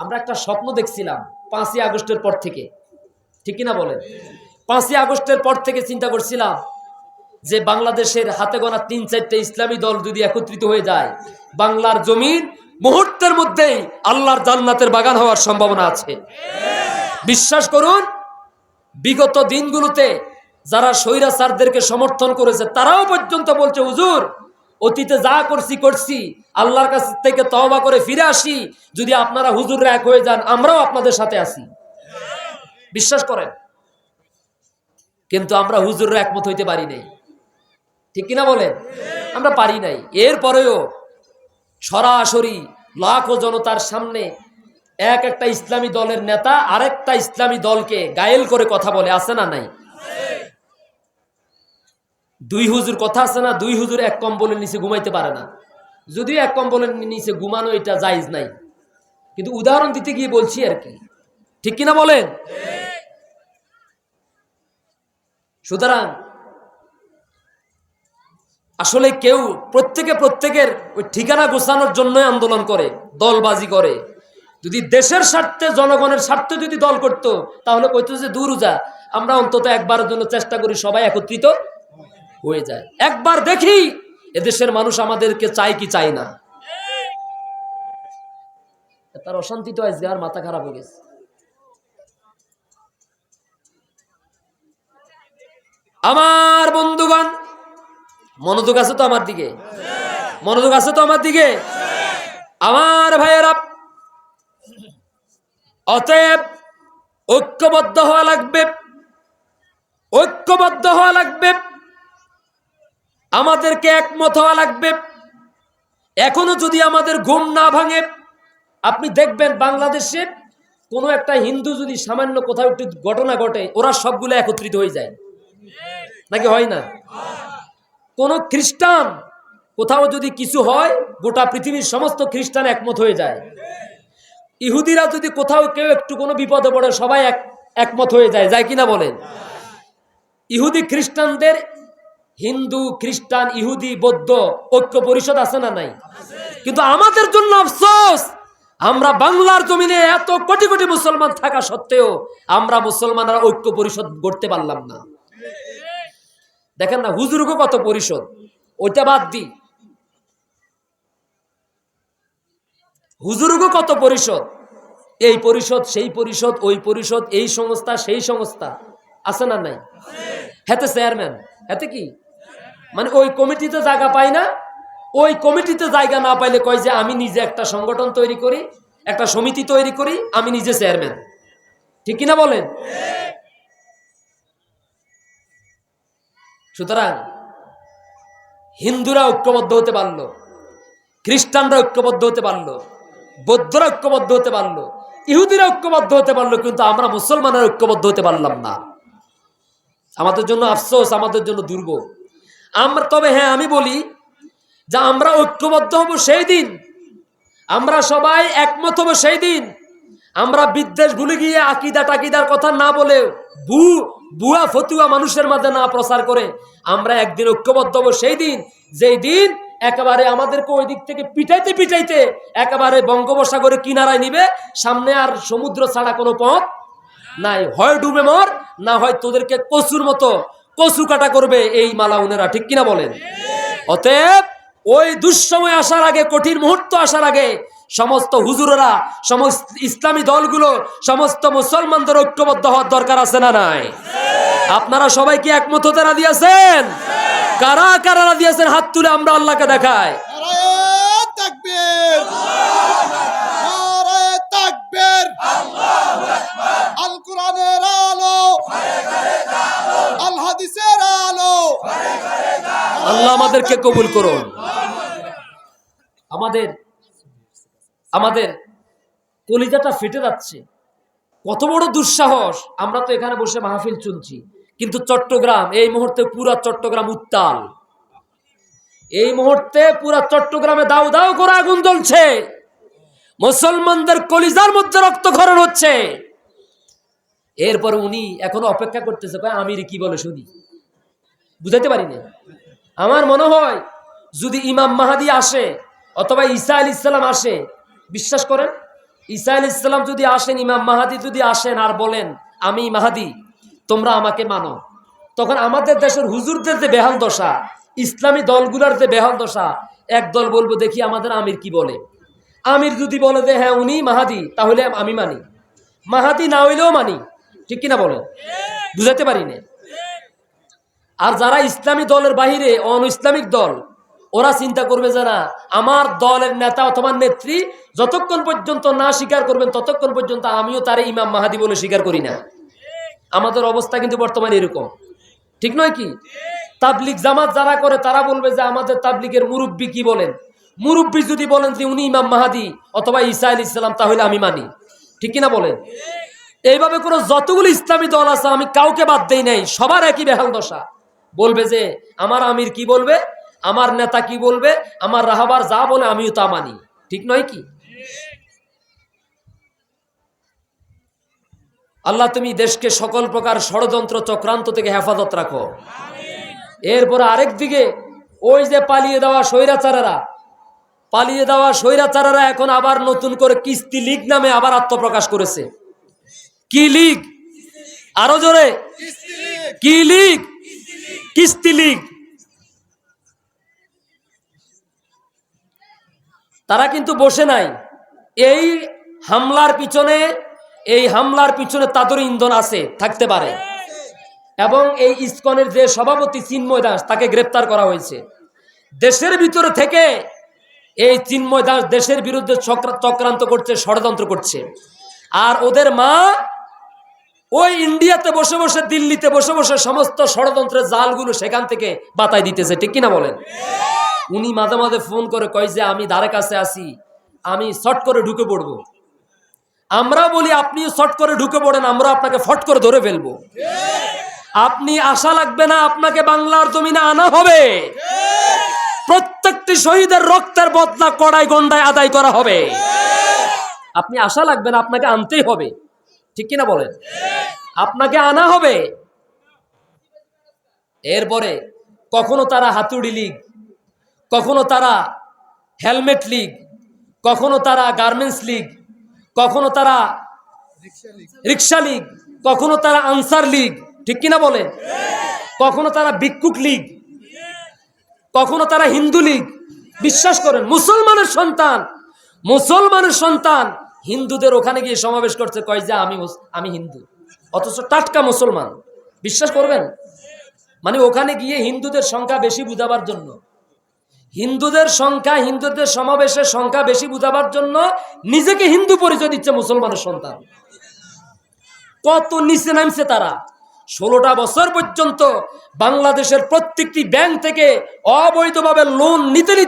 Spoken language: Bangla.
আমরা একটা স্বপ্ন দেখছিলাম পাঁচই আগস্টের পর থেকে। ঠিক কিনা বলেন? পাঁচই আগস্টের পর থেকে চিন্তা করছিলাম যে বাংলাদেশের হাতে গোনা তিন চারটে ইসলামী দল যদি একত্রিত হয়ে যায়, বাংলার জমিন মুহূর্তের মধ্যেই আল্লাহর জান্নাতের বাগান হওয়ার সম্ভাবনা আছে। বিশ্বাস করুন, বিগত দিনগুলোতে যারা স্বৈরাচারদেরকে সমর্থন করেছে, তারাও পর্যন্ত বলছে, হুজুর অতীতে যা করছি করছি। আল্লাহর কাছ থেকে তওবা করে ফিরে আসি। যদি আপনারা হুজুররা এক হয়ে যান, আমরাও আপনাদের সাথে আসি বিশ্বাস করেন? কিন্তু আমরা হুজুররা একমত হইতে পারি নাই। ঠিক কিনা বলেন? আমরা পারি নাই। এরপরেও সরাসরি লাখো জনতার সামনে এক একটা ইসলামী দলের নেতা আরেকটা ইসলামী দলকে গায়েল করে কথা বলে, আছে না নাই? দুই হুজুর কথা আছে না, দুই হুজুর এক কম্বলের নিচে ঘুমাইতে পারে না। যদিও এক কম্বলের নিচে ঘুমানো এটা জায়জ নাই। কিন্তু উদাহরণ দিতে গিয়ে বলছি আর কি। ঠিক কিনা বলেন? সুতরাং আসলে কেউ প্রত্যেকে প্রত্যেকের ওই ঠিকানা গোছানোর জন্যই আন্দোলন করে, দলবাজি করে। যদি দেশের স্বার্থে, জনগণের স্বার্থে যদি দল করতো, তাহলে কইতো যে দূর যা, আমরা অন্তত একবারের জন্য চেষ্টা করি সবাই একত্রিত হয়ে যায়। একবার দেখি এদেশের মানুষ আমাদেরকে চায় কি চায় না। তার অশান্তি তো আজকে, আর মাথা খারাপ হয়ে গেছে। আমার বন্ধুগণ, মনোযোগ আছে তো আমার দিকে? মনোযোগ আছে তো আমার দিকে? আমার ভাইয়েরা, অতএব ঐক্যবদ্ধ হওয়া লাগবে। ঐক্যবদ্ধ হওয়া লাগবে। আমাদেরকে একমত হওয়া লাগবে। এখনও যদি আমাদের ঘুম না ভাঙে, আপনি দেখবেন বাংলাদেশে কোনো একটা হিন্দু যদি সামান্য কোথাও একটু ঘটনা ঘটে, ওরা সবগুলো একত্রিত হয়ে যায়। নাকি হয় না? কোন খ্রিস্টান কোথাও যদি কিছু হয়, গোটা পৃথিবীর সমস্ত খ্রিস্টান একমত হয়ে যায়। ইহুদিরা যদি কোথাও কেউ একটু কোনো বিপদে পড়ে, সবাই এক একমত হয়ে যায়। যায় কিনা বলেন? ইহুদি খ্রিস্টানদের হিন্দু, খ্রিস্টান, ইহুদি, বৌদ্ধ, ঐক্য পরিষদ আছে না নাই? কিন্তু আমাদের জন্য আফসোস, আমরা বাংলার জমিনে এত কোটি কোটি মুসলমান থাকা সত্ত্বেও আমরা মুসলমানরা ঐক্য পরিষদ গড়তে পারলাম না। দেখেন না, হুজুরগো কত পরিষদ, ওইটা বাদ দি। হুজুরগো কত পরিষদ, এই পরিষদ, সেই পরিষদ, ওই পরিষদ, এই সংস্থা, সেই সংস্থা, আছে না নাই? হেতে চেয়ারম্যান হেতে কি? মানে ওই কমিটিতে জায়গা পাই না। ওই কমিটিতে জায়গা না পাইলে কয় যে আমি নিজে একটা সংগঠন তৈরি করি, একটা সমিতি তৈরি করি, আমি নিজে চেয়ারম্যান। ঠিক কিনা বলেন? সুতরাং হিন্দুরা ঐক্যবদ্ধ হতে পারল, খ্রিস্টানরা ঐক্যবদ্ধ হতে পারল, বৌদ্ধরা ঐক্যবদ্ধ হতে পারল, ইহুদিরা ঐক্যবদ্ধ হতে পারল, কিন্তু আমরা মুসলমানের ঐক্যবদ্ধ হতে পারলাম না। আমাদের জন্য আফসোস, আমাদের জন্য দুর্ভোগ আমরা, তবে হ্যাঁ আমি বলি যে আমরা ঐক্যবদ্ধ হব সেই দিন। আমরা সবাই একমত হব সেই দিন। আমরা বিদ্বেষ ভুলে গিয়ে আকিদা টাকিদার কথা না বলে ভু বুয়া ফতুয়া মানুষের মাঝে না প্রচার করে আমরা একদিন ঐক্যবদ্ধ হব সেই দিন। যেই দিন একেবারে আমাদেরকে ওই দিক থেকে পিটাইতে পিটাইতে একেবারে বঙ্গোপসাগরে কিনারায় নিবে, সামনে আর সমুদ্র ছাড়া কোনো পথ নাই। হয় ডুবে মর, না হয় তোদেরকে কচুর মতো কচু কাটা করবে এই মালাউনেরা, ঠিক কিনা বলেন? অতএব ওই দুঃসময় আসার আগে, কঠিন মুহূর্ত আসার আগে সমস্ত হুজুরেরা, সমস্ত ইসলামী দলগুলো, সমস্ত মুসলমানদের ঐক্যবদ্ধ হওয়ার দরকার আছে না নাই? আপনারা সবাই কি একমত হতে রাজি আছেন? কারা কারা রাজি আছেন? হাত তুলে আমরা আল্লাহকে দেখাই নারায়ে তাকবীর নারায়ে তাকবীর আল কোরআনের আলো আল হাদিসের আলো আল্লাহ আমাদেরকে কবুল করুন। আমাদের আমাদের কলিজাটা ফেটে যাচ্ছে। কত বড় দুঃসাহস, আমরা তো এখানে বসে মাহফিল চুনছি কিন্তু চট্টগ্রাম, এই মুহূর্তে পুরা চট্টগ্রাম উত্তাল। এই মুহূর্তে পুরা চট্টগ্রামে দাউ দাউ করে আগুন জ্বলছে। মুসলমানদের কলিজার মধ্যে রক্তক্ষরণ হচ্ছে। এরপর উনি এখনও অপেক্ষা করতেছে আমির কি বলে শুনি? বুঝাইতে পারি না আমার মনে হয় যদি ইমাম মাহাদি আসে অথবা ঈসা আলী ইসলাম আসে, বিশ্বাস করেন, ঈসা আল ইসলাম যদি আসেন, ইমাম মাহাদি যদি আসেন আর বলেন, আমি মাহাদি, তোমরা আমাকে মানো। তখন আমাদের দেশের হুজুরদের যে বেহাল দশা, ইসলামী দলগুলোর যে বেহাল দশা, এক দল বলব, দেখি আমাদের আমির কি বলে? আমির যদি বলে যে হ্যাঁ উনি মাহাদি, তাহলে আমি মানি। মাহাদি না হইলেও মানি, ঠিক কিনা বলেন? বুঝাতে পারি না আর যারা ইসলামী দলের বাহিরে অন ইসলামিক দল, ওরা চিন্তা করবে যে না, আমার দলের নেতা অথবা নেত্রী যতক্ষণ পর্যন্ত না স্বীকার করবেন, ততক্ষণ পর্যন্ত আমিও তার ইমাম মাহাদি বলে স্বীকার করি না। আমাদের অবস্থা কিন্তু বর্তমানে এরকম। ঠিক নয় কি? তাবলিক জামাত যারা করে, তারা বলবে যে আমাদের তাবলিকের মুরব্বী কি বলেন? মুরব্বী যদি বলেন যে উনি ইমাম মাহাদি অথবা ঈসা আল ইসলাম তাহলে আমি মানি। ঠিক কিনা বলেন? এইভাবে করে যতগুলো ইসলামী দল আছে, আমি কাউকে বাদ দেই নাই, সবার একই বেহাল দশা। বলবে যে, আমার আমির কি বলবে? আমার নেতা কি বলবে? আমার রাহাবার যা বলে আমিও তা মানি। ঠিক নয় কি? আল্লাহ তুমি দেশকে সকল প্রকার ষড়যন্ত্র চক্রান্ত থেকে হেফাজত রাখো। এরপরে আরেক দিকে, ওই যে পালিয়ে দেওয়া স্বৈরাচারেরা, পালিয়ে দেওয়া স্বৈরাচারেরা এখন আবার নতুন করে কিস্তি লীগ নামে আবার আত্মপ্রকাশ করেছে। কি লীগ? আরও জোরে। কি লীগ? কিস্তি লীগ। তারা কিন্তু বসে নাই। এই হামলার পিছনে, এই হামলার পিছনে তাদের ইন্ধন আছে, থাকতে পারে। এবং এই ইসকনের যে সভাপতি চিন্ময় দাস তাকে গ্রেপ্তার করা হয়েছে। দেশের ভিতরে থেকে এই চিন্ময় দাস দেশের বিরুদ্ধে চক্রা- চক্রান্ত করছে, ষড়যন্ত্র করছে। আর ওদের মা ওই ইন্ডিয়াতে বসে বসে, দিল্লিতে বসে বসে সমস্ত ষড়যন্ত্রের জালগুলো সেখান থেকে বাতাই দিতেছে, ঠিক কিনা বলেন? উনি মাঝে মাঝে ফোন করে কয় যে, আমি ধারে কাছে আসি আমি শর্ট করে ঢুকে পড়ব। আমরা বলি, আপনিও শর্ট করে ঢুকে পড়েন, আমরা আপনাকে ফট করে ধরে ফেলব। আপনি আশা লাগবে না আপনাকে বাংলার জমিনে আনা হবে। প্রত্যেকটি শহীদের রক্তের বদলা কড়াই গন্ডায় আদায় করা হবে। আপনি আশা লাগবে না আপনাকে আনতেই হবে, ঠিক কিনা বলেন? আপনাকে আনা হবে। এরপরে কখনো তারা হাতুড়ি লীগ, কখনো তারা হেলমেট লীগ, কখনো তারা গার্মেন্টস লীগ, কখনো তারা রিক্সা লীগ, কখনো তারা আনসার লীগ, ঠিক কিনা বলেন কখনো তারা ভিক্ষুক লীগ, কখনো তারা হিন্দু লীগ। বিশ্বাস করেন, মুসলমানের সন্তান মুসলমানের সন্তান হিন্দুদের ওখানে গিয়ে সমাবেশ করছে, কয় যে আমি আমি হিন্দু। অথচ টাটকা মুসলমান। বিশ্বাস করবেন? মানে ওখানে গিয়ে হিন্দুদের সংখ্যা বেশি বুঝাবার জন্য। হিন্দুদের সংখ্যা, হিন্দুদের সমাবেশের সংখ্যা বেশি বুঝাবার জন্য নিজেকে হিন্দু পরিচয় দিচ্ছে মুসলমানের সন্তান। কত নিচে নামছে তারা। ষোলোটা বছর পর্যন্ত বাংলাদেশের প্রত্যেকটি ব্যাংক থেকে অবৈধভাবে লোন নিতে নিতে